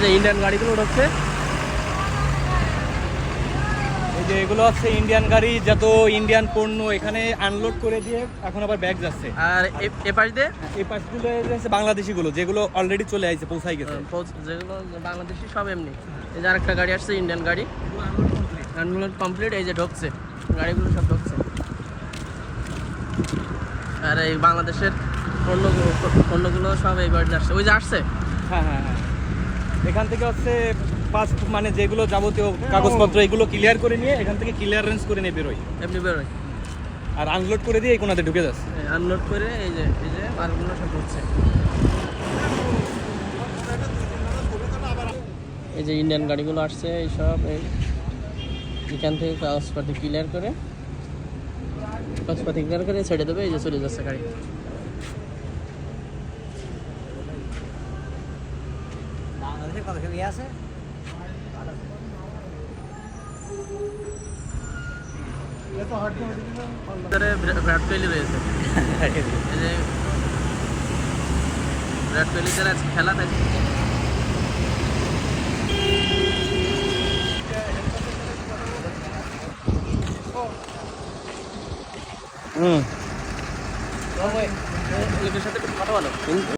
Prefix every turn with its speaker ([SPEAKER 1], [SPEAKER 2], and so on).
[SPEAKER 1] যে ইন্ডিয়ান গাড়িগুলো ঢুকছে
[SPEAKER 2] এই যে এগুলো হচ্ছে ইন্ডিয়ান গাড়ি যত ইন্ডিয়ান পণ্য এখানে আনলোড করে দিয়ে এখন আবার ব্যাগ যাচ্ছে
[SPEAKER 1] আর এ- পাশ দিয়ে?
[SPEAKER 2] এই পাশগুলো হচ্ছে বাংলাদেশি গুলো যেগুলো অলরেডি চলে আসছে পৌঁছাই গেছে।
[SPEAKER 1] পৌঁছ- যেগুলো বাংলাদেশি সব এমনি। এই যে আরেকটা গাড়ি আসছে ইন্ডিয়ান গাড়ি। আনলোড কমপ্লিট এই যে ঢুকছে। গাড়িগুলো সব ঢুকছে। আর এই বাংলাদেশের পণ্যগুলো পণ্যগুলো সব এই বাড়িতে আসছে। ওই যে আসছে?
[SPEAKER 2] হ্যাঁ হ্যাঁ হ্যাঁ। এখান থেকে হচ্ছে পাস মানে যেগুলো যাবতীয় কাগজপত্র এগুলো ক্লিয়ার করে নিয়ে এখান থেকে ক্লিয়ারেন্স করে নিয়ে বেরোয়।
[SPEAKER 1] এমনি বেরোয়।
[SPEAKER 2] আর আনলোড করে দিয়ে এই কোনাতে ঢুকে যাচ্ছে।
[SPEAKER 1] আনলোড করে এই যে এই যে মালগুলো সব ঢুকছে এই যে ইন্ডিয়ান গাড়িগুলো আসছে এই সব এই এখান থেকে কাগজপাতি ক্লিয়ার করে কাগজপাতি ক্লিয়ার করে ছেড়ে দেবে এই যে চলে যাচ্ছে গাড়ি।
[SPEAKER 3] বাংলাদেশে কত ইয়ে আছে
[SPEAKER 1] বিরাট কোহলি রয়েছে এই যে বিরাট কোহলিদের আজকে খেলা তাই
[SPEAKER 2] হুম।
[SPEAKER 1] লোকের সাথে একটু কথা বলো।